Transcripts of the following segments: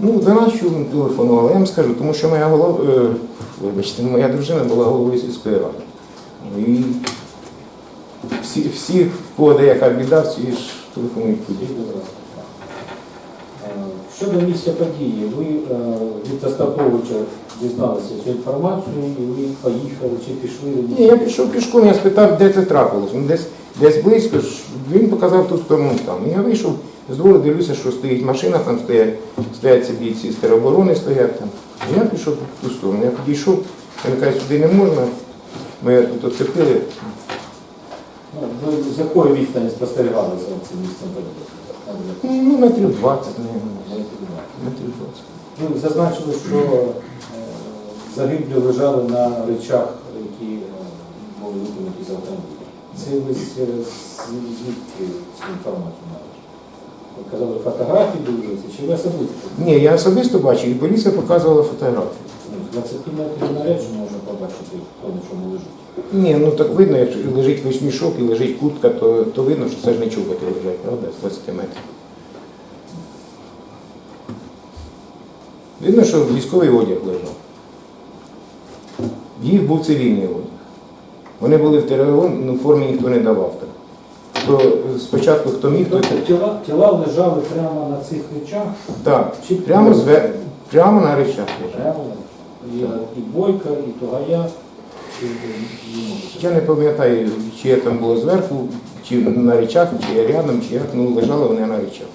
Ну, до нас чув телефонували, я вам скажу, тому що моя голова, е, вибачте, моя дружина була головою сільської ради. І всі, всі в кого де яка біда, всі ж телефонують туди. Е, Щодо місця події, ви е, від Остаповича дізналися цю інформацію і ви поїхали чи пішли? Ні, я пішов пішком, я спитав, де це трапилось. Ну, десь, десь близько, ж, він показав ту сторону там. Я вийшов з двору, дивлюся, що стоїть машина, там стоять, стоять ці бійці з тероборони стоять там. Я пішов в ту сторону. Я підійшов, він каже, сюди не можна. Ми тут оцепили. Ну, ви з якої відстані спостерігали за цим місцем події? Ну, метрів 20, мабуть. Метрів 20. Ви зазначили, що е, загиблі лежали на речах, які е, були викинуті з автомобіля. Це ви з- звідки цю інформацію? Ви казали, фотографії дивилися, чи ви особисто? Ні, я особисто бачив, і поліція показувала фотографії. Ну, з 20 метрів наряджу можна побачити, хто на чому лежить. Ні, ну так видно, якщо лежить весь мішок і лежить куртка, то, то видно, що це ж не чоботи лежать, правда, з 20 метрів. Видно, що військовий одяг лежав. Їх був цивільний одяг. Вони були в теробороні, ну, формі ніхто не давав так. То спочатку хто міг, то Тобто тіла, тіла лежали прямо на цих речах, так, чи прямо, зве... прямо на речах лежав. Прямо і, і Бойка, і Тугая, і, і, Я не пам'ятаю, чи я там було зверху, чи на речах, чи я рядом, чи як, ну лежали вони на речах.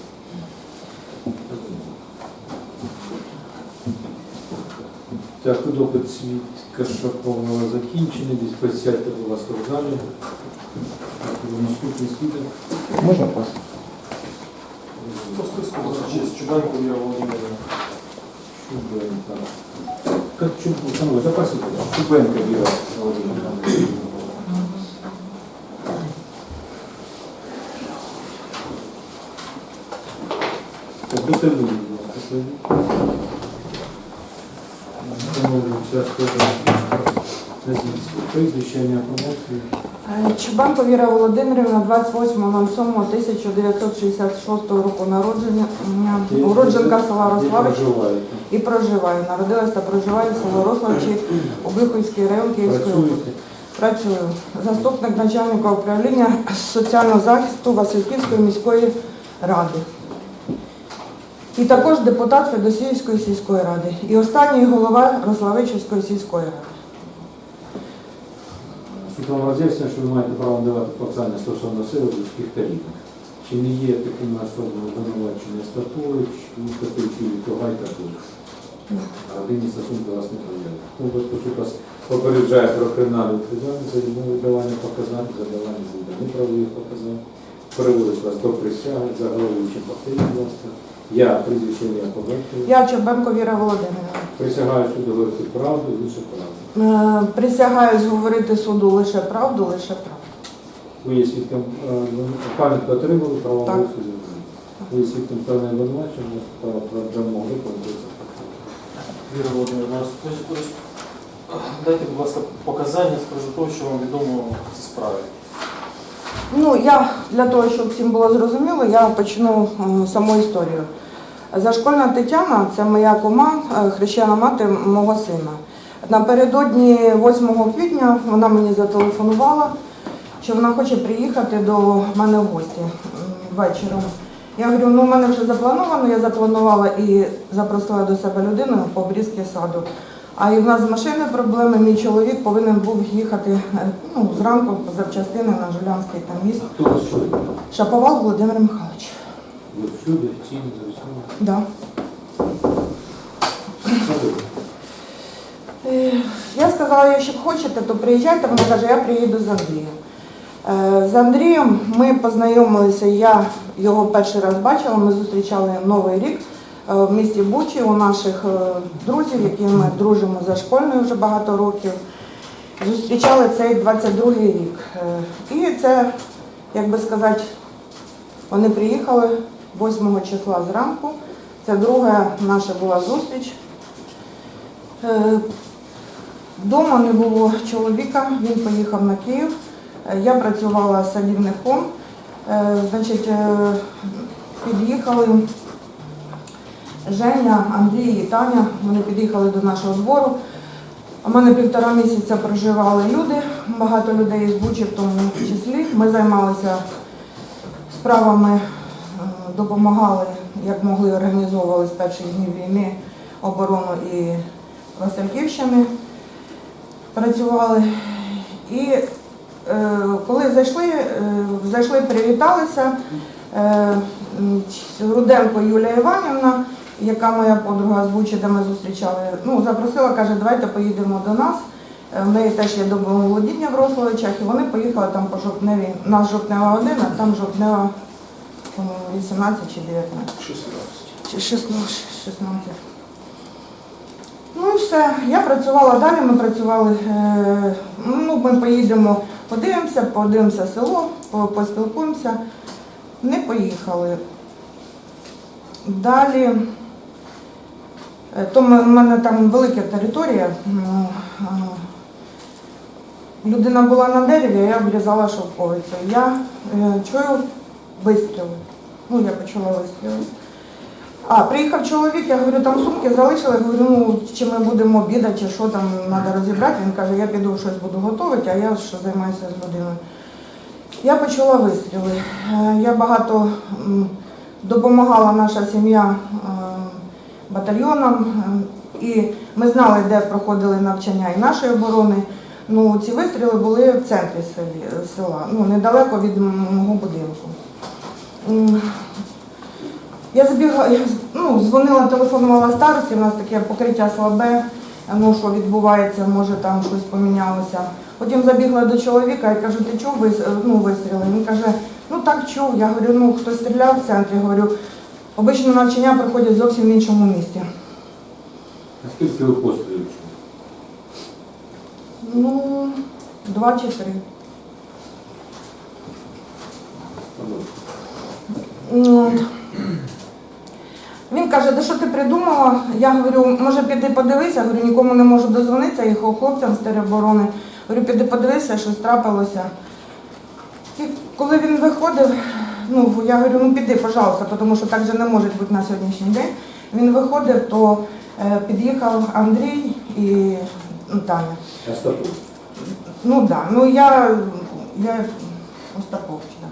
Так, допит свідка Шаповного закінчений. Десь присядьте, будь ласка, в залі. Наступний свідок. Можна пас? По списку честь Чубенко Віра Володимирівна. Чубенка. Как Чуб- Шановні, запросите. Чубенка Віра Володимирівна. Детальний, будь ласка. Встановлюється Е, Чубанко Віра Володимирівна, 28.07.1966 року народження, уродженка села Рославич і проживаю. Народилась та проживаю в село Рославичі, Обиховський район Київської області. Працюю. Заступник начальника управління соціального захисту Васильківської міської ради. І також депутат Федосіївської сільської ради. І останній голова Рославичівської сільської ради. Суд роз'яснює, що ви маєте право надавати показання стосовно себе людських та. Чи не є такими особами обвинувачення Стапович, Мустафійки, Тогай та Тур? Родинні стосунки вас не проявляють. Ну, тобто суд вас попереджає про кримінальну відповідальність за відмову давання показань, за давання згідно неправових показань, переводить вас до присяги, заголовуючим повторіть, будь ласка. Я прізвище я побачив. Я Чубенко Віра Володимирівна. Присягаю суду говорити правду і лише правду. Е, Присягаюсь говорити суду лише правду, лише правду. Ви є свідком е, пам'ятку отримали, право Так. голосу зробили. Ви є свідком сторони обвинувачення, право прямого виконується. Віра Володимирівна, скажіть, будь ласка, дайте, будь ласка, показання з приводу того, що вам відомо в цій справі. Ну, я для того, щоб всім було зрозуміло, я почну е, саму історію. Зашкольна Тетяна це моя кума, е, хрещена мати мого сина. Напередодні 8 квітня вона мені зателефонувала, що вона хоче приїхати до мене в гості вечором. Я говорю, ну в мене вже заплановано, я запланувала і запросила до себе людину по обрізки саду. А і в нас з машиною проблеми. Мій чоловік повинен був їхати ну, зранку запчастини на Жулянський там міст. Хто вас? Шаповал Володимир Михайлович. Ви всюди, офіційно, зрозуміло. Да. Е, Я сказала, якщо хочете, то приїжджайте. Вона каже, я приїду з Андрієм. Е, З Андрієм ми познайомилися, я його перший раз бачила, ми зустрічали Новий рік е, в місті Бучі у наших е, друзів, які ми дружимо за школьною вже багато років. Зустрічали цей 22-й рік. І це, як би сказати, вони приїхали 8 числа зранку. Це друга наша була зустріч. Дома не було чоловіка, він поїхав на Київ. Е, Я працювала садівником. Е, Значить, е, під'їхали Женя, Андрій і Таня. Вони під'їхали до нашого збору. У мене півтора місяця проживали люди, багато людей із Бучі в тому числі. Ми займалися справами, допомагали, як могли, організовували з перших днів війни оборону і Васильківщини. Працювали. І е, коли зайшли, е, зайшли, привіталися. Е, Руденко Юлія Іванівна, яка моя подруга з Бучі, де ми зустрічали, ну, запросила, каже, давайте поїдемо до нас. Е, В неї теж є домоволодіння в Рословичах, і вони поїхали там по жовтневі. У нас жовтнева 1, а там жовтнева 18 чи 19. 16. 16, 16. Ну все. Я працювала далі, ми працювали. е, Ну, ми поїдемо, подивимося, подивимося село, по- поспілкуємося. Не поїхали. Далі. е, То в мене там велика територія. ну, а, Людина була на дереві, а я обрізала шовковицю. Я е, чую вистріли. Ну, я почула вистріли. А, приїхав чоловік, я говорю, там сумки залишили, говорю, ну чи ми будемо обідати, чи що там треба розібрати. Він каже, я піду щось буду готувати, а я що займаюся з людиною. Я почула вистріли. Е, Я багато допомагала наша сім'я е, батальйонам, е, і ми знали, де проходили навчання і нашої оборони. Ну, ці вистріли були в центрі села, ну, недалеко від мого будинку. Я забігла, я, ну, дзвонила, телефонувала старості, у нас таке покриття слабе, ну що відбувається, може там щось помінялося. Потім забігла до чоловіка і кажу, ти чув ну, вистріли? Він каже, ну так чув. Я говорю, ну хтось стріляв в центрі, говорю, обично навчання проходять зовсім в іншому місті. А скільки ви пострілів чули? Ну, два чи три. Ну, от. Він каже, да що ти придумала? Я говорю, може піди подивися, говорю, нікому не можу дозвонитися, їх хлопцям з тероборони. Говорю, піди подивися, щось трапилося. І коли він виходив, ну я говорю, ну піди, пожалуйста, тому що так же не може бути на сьогоднішній день. Він виходив, то е, під'їхав Андрій і ну, Таня. Статут? Ну так, да. ну я, я Остапович, да.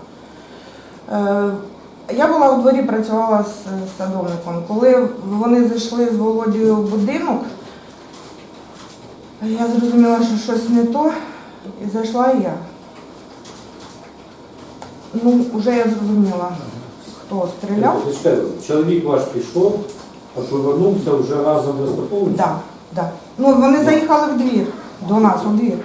Е, я була у дворі, працювала з з садовником. Коли вони зайшли з Володією в будинок, я зрозуміла, що щось не то, і зайшла я. Ну, вже я зрозуміла, хто стріляв. Тобто, Чоловік ваш пішов, а повернувся вже разом Остаповичем? Да, да. Ну, вони заїхали в двір, до нас у двір.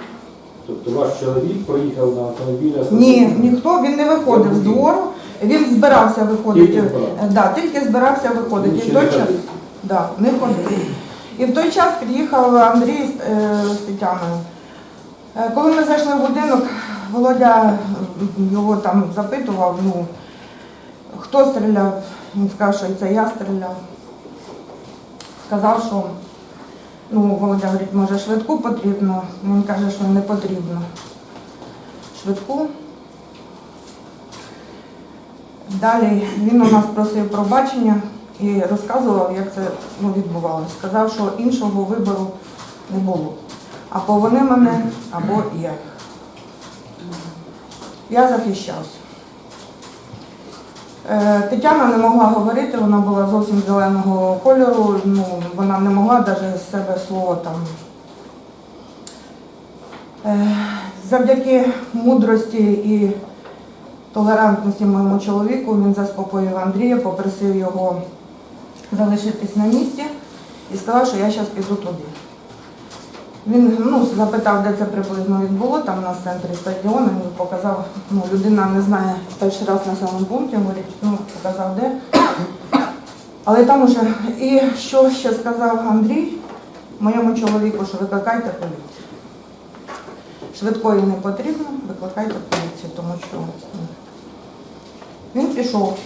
Тобто ваш чоловік проїхав на автомобілі Ні, ніхто, він не виходив з двору, він збирався виходити. Тільки збирався? Е, Да, тільки збирався виходити. І ще в той не час, ходив? да, не ходив. І в той час під'їхав Андрій з, е, з Тетяною. Е, Коли ми зайшли в будинок, Володя м, його там запитував, ну, хто стріляв. Він сказав, що це я стріляв. Сказав, що ну, Володя говорить, може швидку потрібно. Він каже, що не потрібно. Швидку. Далі він у нас просив пробачення і розказував, як це ну, відбувалося. Сказав, що іншого вибору не було. Або вони мене, або я. Я захищався. Е, Тетяна не могла говорити, вона була зовсім зеленого кольору, ну, вона не могла навіть з себе слово там. Е, Завдяки мудрості і толерантності моєму чоловіку він заспокоїв Андрія, попросив його залишитись на місці і сказав, що я зараз піду туди. Він ну, запитав, де це приблизно відбуло, там на центрі стадіону, він показав, ну, людина не знає перший раз на самому пункті, говорить, ну, показав де. Але там уже, і що ще сказав Андрій, моєму чоловіку, що викликайте поліцію. Швидкої не потрібно, викликайте поліцію, тому що ну, він пішов.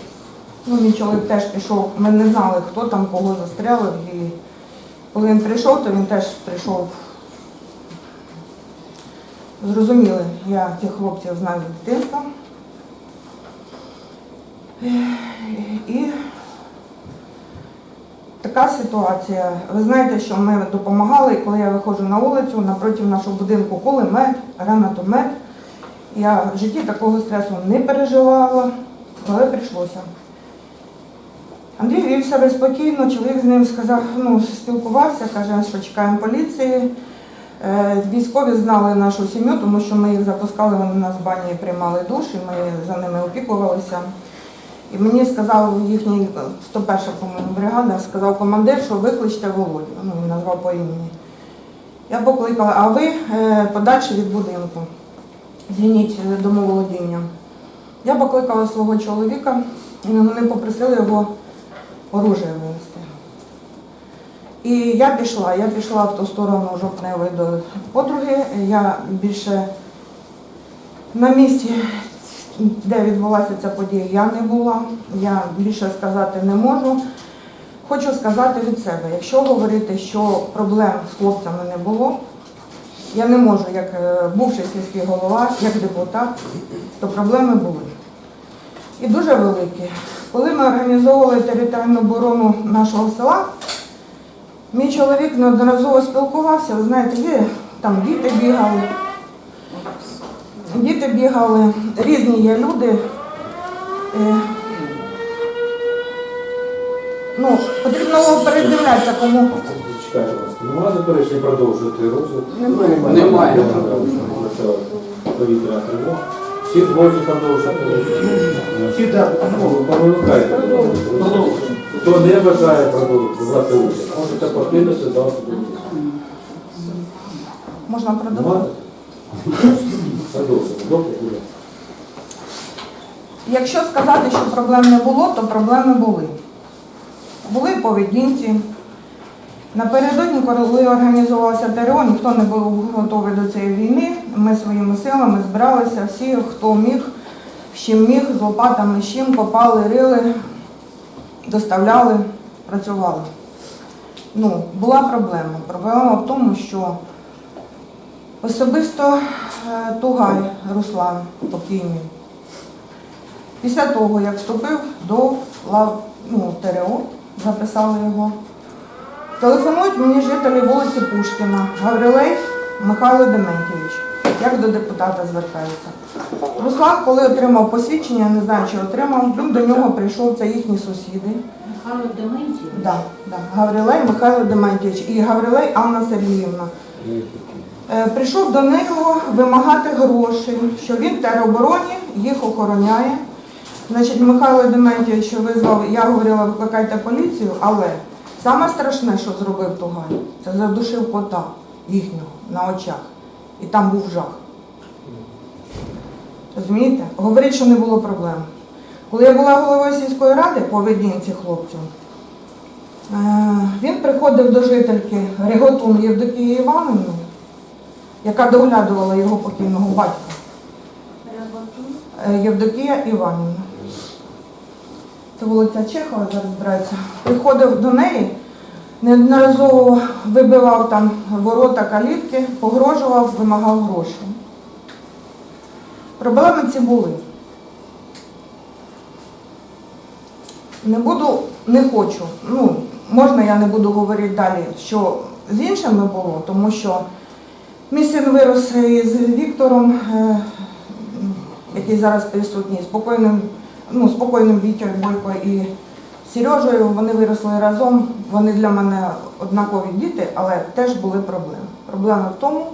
Ну, мій чоловік теж пішов. Ми не знали, хто там кого застрелив. І коли він прийшов, то він теж прийшов. Зрозуміли, я тих хлопців знаю з дитинства. І така ситуація. Ви знаєте, що ми допомагали, коли я виходжу на вулицю, напроти нашого будинку кулемет, гранатомет. Я в житті такого стресу не переживала, але прийшлося. Андрій вів себе спокійно, чоловік з ним сказав, ну, спілкувався, каже, що чекаємо поліції. Е, Військові знали нашу сім'ю, тому що ми їх запускали, вони нас в бані приймали душ, і ми за ними опікувалися. І мені сказав їхній 101 по-моєму, бригада, сказав командир, що викличте Володю. Ну, він назвав по імені. Я покликала, а ви е, подальше від будинку. Звільніть е, домоволодіння. Я покликала свого чоловіка, і вони попросили його оружие винести. І я пішла, я пішла в ту сторону жовтневої до подруги. Я більше на місці, де відбулася ця подія, я не була. Я більше сказати не можу. Хочу сказати від себе, якщо говорити, що проблем з хлопцями не було, я не можу, як е, бувший сільський голова, як депутат, то проблеми були. І дуже великі. Коли ми організовували територіальну оборону нашого села, Мій чоловік неодноразово спілкувався, ви знаєте, є там діти бігали. Діти бігали, різні є люди. Е, Ну, потрібно передивлятися, кому. Немає заперечень продовжувати розгляд? Немає. Немає. Повітряна тривога. Всі згодні продовжувати розгляд? Всі так, ну, помилкайте. Хто не бажає продовжувати брати участь, можете покинути зал судового. Можна продовжити? Немає? Продовжуємо. Добре, буде. Якщо сказати, що проблем не було, то проблеми були. Були в поведінці. Напередодні, коли організувалася ТРО, ніхто не був готовий до цієї війни. Ми своїми силами збиралися, всі, хто міг, з чим міг, з лопатами, з чим копали, рили, доставляли, працювали. Ну, була проблема. Проблема в тому, що особисто е, Тугай Руслан покійний. Після того, як вступив до лав ну, ТРО, записали його, телефонують мені жителі вулиці Пушкіна, Гаврилей Михайло Дементьович, як до депутата звертаються. Руслан, коли отримав посвідчення, я не знаю, чи отримав, він до нього прийшов, це їхні сусіди. Михайло Дементів? Да, да. Гаврилей Михайло Дементьович і Гаврилей Анна Сергіївна. Е, Прийшов до нього вимагати грошей, що він в теробороні їх охороняє. Значить, Михайло Дементьович визвав, я говорила, викликайте поліцію, але саме страшне, що зробив Тугай, це задушив кота їхнього на очах. І там був жах. Розумієте? Говорить, що не було проблем. Коли я була головою сільської ради по поведінці хлопців, е, він приходив до жительки Григотун Євдокії Івановни, яка доглядувала його покійного батька. Е, Євдокія Іванівна. Це вулиця Чехова зараз збирається. Приходив до неї, неодноразово вибивав там ворота калітки, погрожував, вимагав грошей. Проблеми ці були. Не буду, не хочу. Ну, можна я не буду говорити далі, що з іншими було, тому що мій син вирос із Віктором, е, який зараз присутній, спокійним, ну, спокійним Вітєю Бойко і Сережею. Вони виросли разом. Вони для мене однакові діти, але теж були проблеми. Проблема в тому,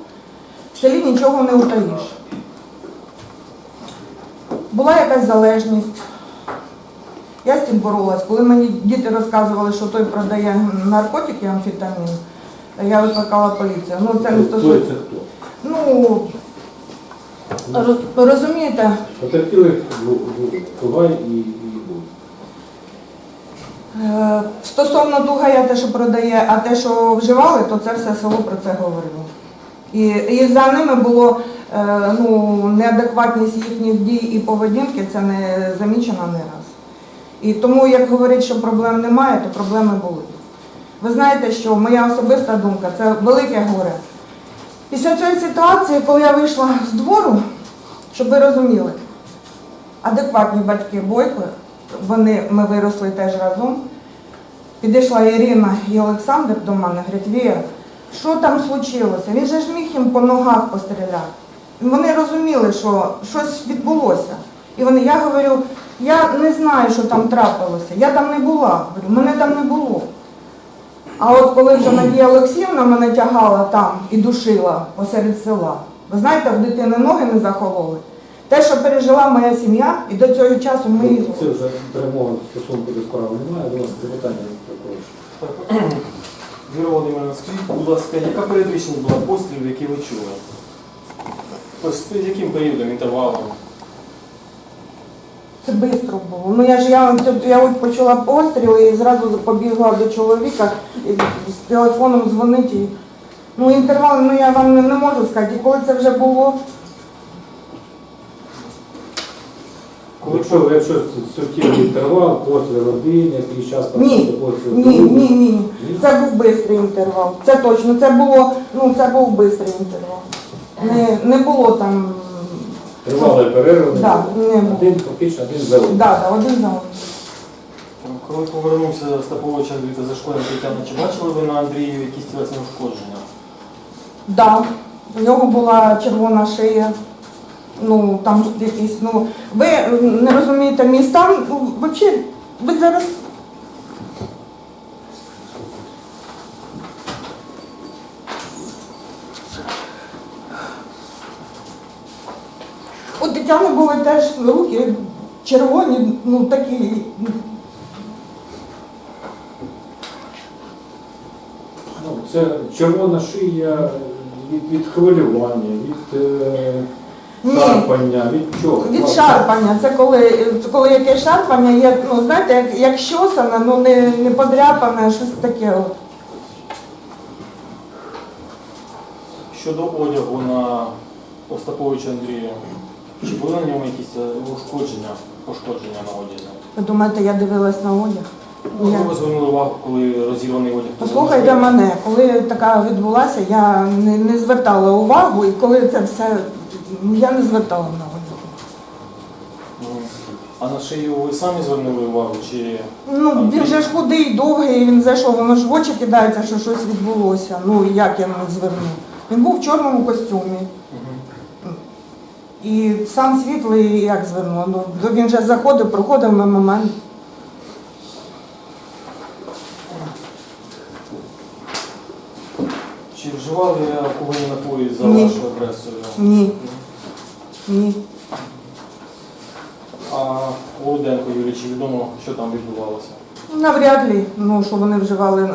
в селі нічого не утаїш. Була якась залежність. Я з цим боролась. Коли мені діти розказували, що той продає наркотики, амфетамін, я викликала поліцію. Ну, це не стосується. Ну, розумієте, Потерпіли Тугай і і Буй. е, стосовно Тугая, те, що продає, а те, що вживали, то це все село про це говорило. І, і за ними було е, ну, неадекватність їхніх дій і поведінки, це не замічено не раз. І тому, як говорять, що проблем немає, то проблеми були. Ви знаєте, що моя особиста думка це велике горе. Після цієї ситуації, коли я вийшла з двору, щоб ви розуміли, адекватні батьки Бойко, вони, ми виросли теж разом. підійшла Ірина і Олександр до мене, говорять, Віра, що там случилося? Він же ж міг їм по ногах постріляти. Вони розуміли, що щось відбулося. І вони, я говорю, я не знаю, що там трапилося. Я там не була. Говорю, мене там не було. А от коли вже Надія Олексіївна мене тягала там і душила посеред села, ви знаєте, в дитини ноги не захололи. Те, що пережила моя сім'я, і до цього часу ми її Це вже перемоги стосунку до справи немає, будь ласка, запитання також. Віра Володимирівна, скажіть, будь ласка, яка періодичність була пострілів, які ви чули? Тобто, з яким періодом, інтервалом? Це швидко було. Ну я ж я, я от почула постріли і зразу побігла до чоловіка і з телефоном дзвонить. І, ну інтервал, ну я вам не, не можу сказати. І коли це вже було, Якщо, якщо суттєвий інтервал, постріл один, якийсь час там Ні, постріл ні, другий. ні, ні. Це був швидкий інтервал. Це точно. Це було, ну це був швидкий інтервал. Не, не було там. Тривалої перерви. Да, не було. Один фактично, один за. Да, да, один за одним. Коли повернувся Стапович Андрій та Зашкоєн Тетяна, чи бачили ви на Андрію якісь тілесні ушкодження? Да, у нього була червона шия. Ну, там якісь, ну, ви м, не розумієте мій стан, ну, взагалі, ви зараз. Тетяни були теж руки червоні, ну такі. Ну, це червона шия від, від хвилювання, від е, Ні. шарпання, від чого? Від шарпання, це коли, це коли яке шарпання, є, ну знаєте, як, як щосане, ну не, не подряпане, щось таке. От. Щодо одягу на Остаповича Андрія, чи були на ньому якісь е, ушкодження, пошкодження на одязі? Ви думаєте, я дивилась на одяг? Ну, Ви звернули увагу, коли розірваний одяг. Послухайте мене, коли така відбулася, я не, не звертала увагу, і коли це все, я не звертала на увагу. Мгм. А на шию ви самі звернули увагу, чи Ну, він же ж худий, довгий, він зайшов, воно ж в очі кидається, що щось відбулося. Ну, як я не зверну? Він був в чорному костюмі. І сам світлий, як зверну, ну, він же заходив, проходив мимо мене. чи вживали алкогольні напої за Ні. вашою адресою? Ні, ні. А Володенко Юрій, чи відомо, що там відбувалося? Навряд ли, ну, що вони вживали. е,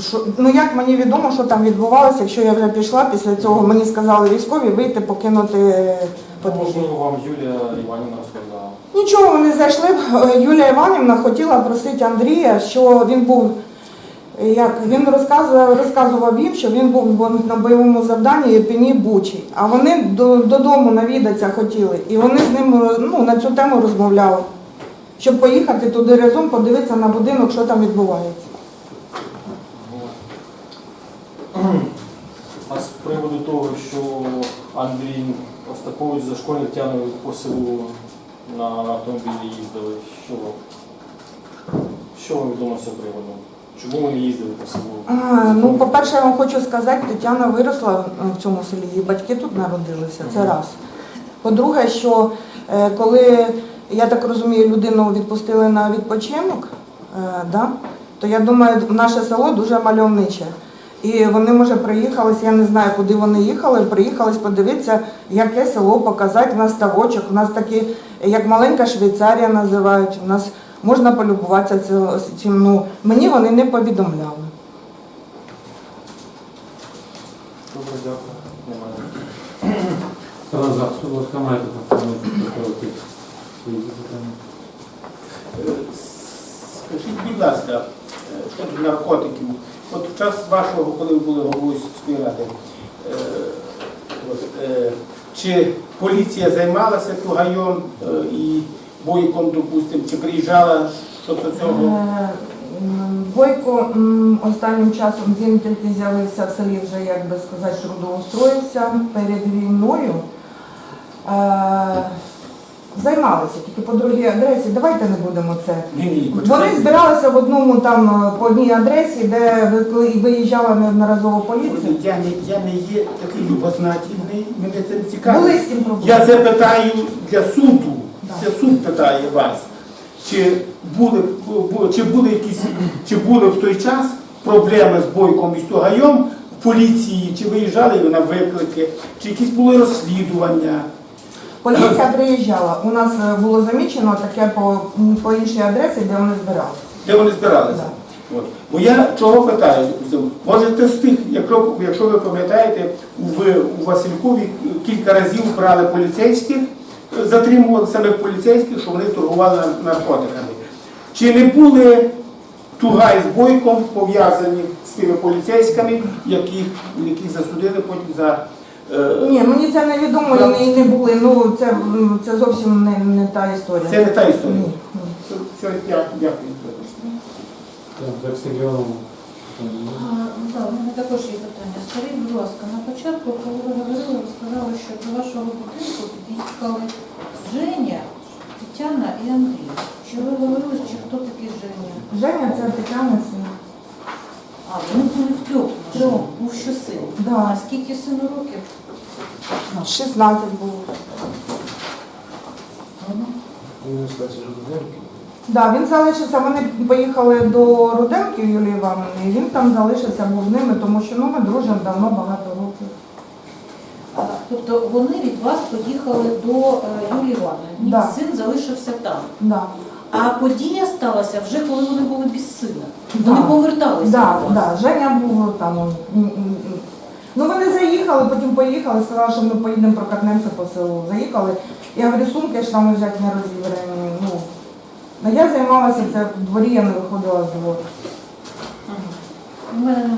Що, ну як мені відомо, що там відбувалося, якщо я вже пішла, після цього мені сказали військові вийти, покинути подвір'я. Можливо, вам Юлія Іванівна розповідала. Нічого, вони зайшли. Е, Юлія Іванівна хотіла просити Андрія, що він був. е, Як він розказував, розказував їм, що він був на бойовому завданні Єпіні Бучі, а вони до, додому навідатися хотіли, і вони з ним е, ну, на цю тему розмовляли, щоб поїхати туди разом, подивитися на будинок, що там відбувається. А з приводу того, що Андрій Остапович за школьною Тетяною по селу на автомобілі їздили, що, що вам відомо з цього приводу? Чому вони їздили по селу? А, ну, по-перше, я вам хочу сказати, Тетяна виросла в цьому селі, її батьки тут народилися, це раз. По-друге, що е, коли, я так розумію, людину відпустили на відпочинок, е, да, то я думаю, наше село дуже мальовниче. І вони, може, приїхались, я не знаю, куди вони їхали, приїхались подивитися, яке село показати. У нас ставочок, у нас такі, як маленька Швейцарія називають, у нас можна полюбуватися цим-. Ну, мені вони не повідомляли. Добре, дякую. Немає. Саме будь ласка, маєте поставити свої запитання. Скажіть, будь ласка, е, щодо наркотиків. От в час вашого, коли ви були головою сільської ради, е, е, чи поліція займалася тугайом е, і бойком, допустимо, чи приїжджала щодо цього? Бойко останнім часом він тільки з'явився в селі, вже як би сказати, трудоустроївся перед війною. Займалися тільки по другій адресі. Давайте не будемо це. Ні, ні, Вони збиралися в одному там е, по одній адресі, де ви- виїжджала неодноразово поліція. Я не, я не є такий любознательний, мене це не цікаво. Я це питаю для суду. Це суд питає вас. Чи були, чи були якісь, чи були в той час проблеми з бойком і Стугайом в поліції, чи виїжджали ви на виклики, чи якісь були розслідування? Поліція приїжджала. У нас е, було замічено таке по, по іншій адресі, де вони збиралися. Де вони збиралися? От. Бо я чого питаю? Можете з тих, якщо, якщо ви пам'ятаєте, в, у Василькові кілька разів брали поліцейських, затримували самих поліцейських, що вони торгували наркотиками. Чи не були Тугай з Бойком пов'язані з тими поліцейськими, яких, яких засудили потім за. Е, Ні, мені це невідомо і не, і не були. Ну це, це зовсім не, не та історія. Це не та історія. Ні, ні. Все, все, дякую. дякую. Так, з У мене також є питання. Скажіть, будь ласка, на початку, коли ви говорили, ви сказали, що до вашого будинку під'їхали Женя, Тетяна і Андрій. Чи ви говорили, чи хто такий Женя? Женя це Тетяна син. А, вони були в трьох. Трьох. Був що син. Да. А скільки сину років? 16 було. Да, він залишився, вони поїхали до Руденки Юлії Івановни, і він там залишився, був з ними, тому що ну, ми дружимо давно, багато років. А, тобто вони від вас поїхали до е, Юлії Івановни. Да. Син залишився там. Да. А подія сталася вже коли вони були без сина. Да. Вони поверталися Да, до вас. да, Женя був там. м, м, м. Ну вони заїхали, потім поїхали, сказали, що ми поїдемо прокатнемося по селу. Заїхали. Я говорю, сумки ж там лежать не розібрані. Ну, ну, я займалася це в дворі, я не виходила з двору. Ага. У мене немає.